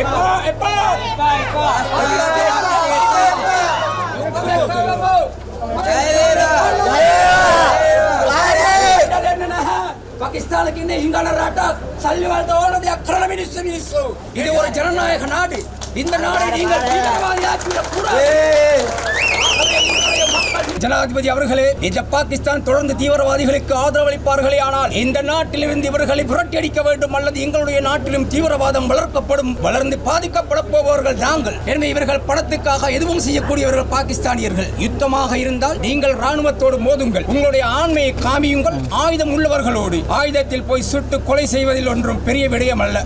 எப்பா எப்பா எப்பா எப்பா పాకిస్తాన్కి హింగాణ రాట చల్లి వాళ్ళతో ఓడది అక్రమ మినిస్టర్ మినిస్టర్ ఇది ఒక జననాయక నాటి இந்த நாடை நீங்கள் தீவிரவாதியாக்கி விடக்கூடாது ஜனாதிபதி அவர்களே இந்த பாகிஸ்தான் தொடர்ந்து தீவிரவாதிகளுக்கு ஆதரவளிப்பார்களே ஆனால் இந்த நாட்டிலிருந்து இவர்களை புரட்டியடிக்க வேண்டும் அல்லது எங்களுடைய நாட்டிலும் தீவிரவாதம் வளர்க்கப்படும் வளர்ந்து பாதிக்கப்பட போபவர்கள் நாங்கள். எனவே இவர்கள் பணத்துக்காக எதுவும் செய்யக்கூடியவர்கள் பாகிஸ்தானியர்கள். யுத்தமாக இருந்தால் நீங்கள் ராணுவத்தோடு மோதுங்கள். உங்களுடைய ஆண்மையை காமியுங்கள். ஆயுதம் உள்ளவர்களோடு. ஆயுதத்தில் போய் சுட்டு கொலை செய்வதில் ஒன்றும் பெரிய விடயம் அல்ல.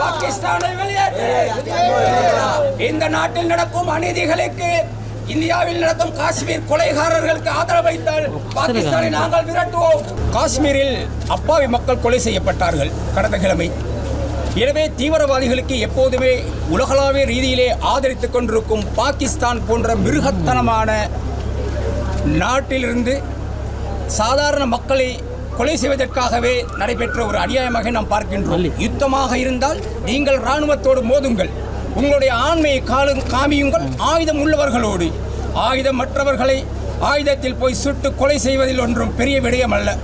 பாகிஸ்தானை வெளியேற்று. இந்த நாட்டில் நடக்கும் அநீதிகளுக்கு இந்தியாவில் நடக்கும் காஷ்மீர் கொலைகாரர்களுக்கு ஆதரவு வைத்தால் பாகிஸ்தானை நாங்கள் விரட்டுவோம். காஷ்மீரில் அப்பாவி மக்கள் கொலை செய்யப்பட்டார்கள். கடந்த கிழமை எனவே தீவிரவாதிகளுக்கு எப்போதுமே உலகளாவிய ரீதியிலே ஆதரித்துக் கொண்டிருக்கும் பாகிஸ்தான் போன்ற மிருகத்தனமான நாட்டிலிருந்து சாதாரண மக்களை கொலை செய்வதற்காகவே நடைபெற்ற ஒரு அநியாயமாக நாம் பார்க்கின்றோம். யுத்தமாக இருந்தால் நீங்கள் இராணுவத்தோடு மோதுங்கள். உங்களுடைய ஆண்மையை காலு காமியுங்கள் ஆயுதம் உள்ளவர்களோடு. ஆயுதம் மற்றவர்களை ஆயுதத்தில் போய் சுட்டு கொலை செய்வதில் ஒன்றும் பெரிய விடயம் அல்ல.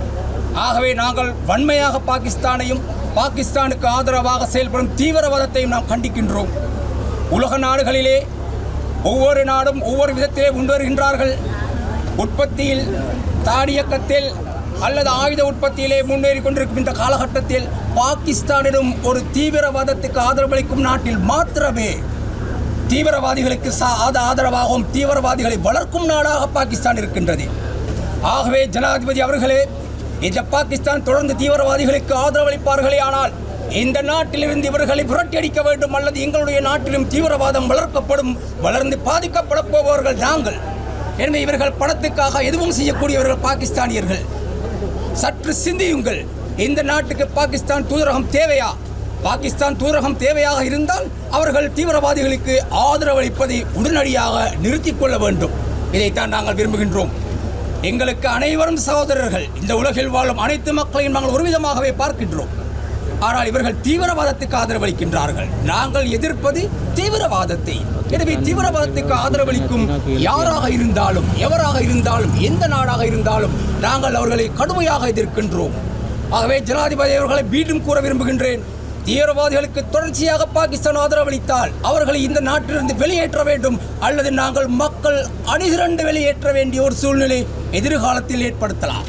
ஆகவே நாங்கள் வன்மையாக பாகிஸ்தானையும் பாகிஸ்தானுக்கு ஆதரவாக செயல்படும் தீவிரவாதத்தையும் நாம் கண்டிக்கின்றோம். உலக நாடுகளிலே ஒவ்வொரு நாடும் ஒவ்வொரு விதத்திலே கொண்டு வருகின்றார்கள். உற்பத்தியில் தானியக்கத்தில் அல்லது ஆயுத உற்பத்தியிலே முன்னேறி கொண்டிருக்கும் இந்த காலகட்டத்தில் பாகிஸ்தானிடம் ஒரு தீவிரவாதத்துக்கு ஆதரவளிக்கும் நாட்டில் மாத்திரமே தீவிரவாதிகளுக்கு சா ஆத ஆதரவாகவும் தீவிரவாதிகளை வளர்க்கும் நாடாக பாகிஸ்தான் இருக்கின்றது. ஆகவே ஜனாதிபதி அவர்களே இந்த பாகிஸ்தான் தொடர்ந்து தீவிரவாதிகளுக்கு ஆதரவளிப்பார்களே ஆனால் இந்த நாட்டிலிருந்து இவர்களை புரட்டியடிக்க வேண்டும் அல்லது எங்களுடைய நாட்டிலும் தீவிரவாதம் வளர்க்கப்படும் வளர்ந்து பாதிக்கப்பட போபவர்கள் நாங்கள். எனவே இவர்கள் பணத்துக்காக எதுவும் செய்யக்கூடியவர்கள் பாகிஸ்தானியர்கள். சற்று சிந்தியுங்கள் இந்த நாட்டுக்கு பாகிஸ்தான் தூதரகம் தேவையா? பாகிஸ்தான் தூதரகம் தேவையாக இருந்தால் அவர்கள் தீவிரவாதிகளுக்கு ஆதரவளிப்பதை உடனடியாக நிறுத்திக் கொள்ள வேண்டும். இதைத்தான் நாங்கள் விரும்புகின்றோம். எங்களுக்கு அனைவரும் சகோதரர்கள் இந்த உலகில் வாழும் அனைத்து மக்களையும் நாங்கள் ஒருவிதமாகவே பார்க்கின்றோம். ஆனால் இவர்கள் தீவிரவாதத்துக்கு ஆதரவளிக்கின்றார்கள். நாங்கள் எதிர்ப்பது தீவிரவாதத்தை. எனவே தீவிரவாதத்துக்கு ஆதரவளிக்கும் யாராக இருந்தாலும் எவராக இருந்தாலும் எந்த நாடாக இருந்தாலும் நாங்கள் அவர்களை கடுமையாக எதிர்க்கின்றோம். ஆகவே ஜனாதிபதி அவர்களை மீண்டும் கூற விரும்புகின்றேன். தீவிரவாதிகளுக்கு தொடர்ச்சியாக பாகிஸ்தான் ஆதரவளித்தால் அவர்களை இந்த நாட்டிலிருந்து வெளியேற்ற வேண்டும் அல்லது நாங்கள் மக்கள் அணிதிரண்டு வெளியேற்ற வேண்டிய ஒரு சூழ்நிலை எதிர்காலத்தில் ஏற்படுத்தலாம்.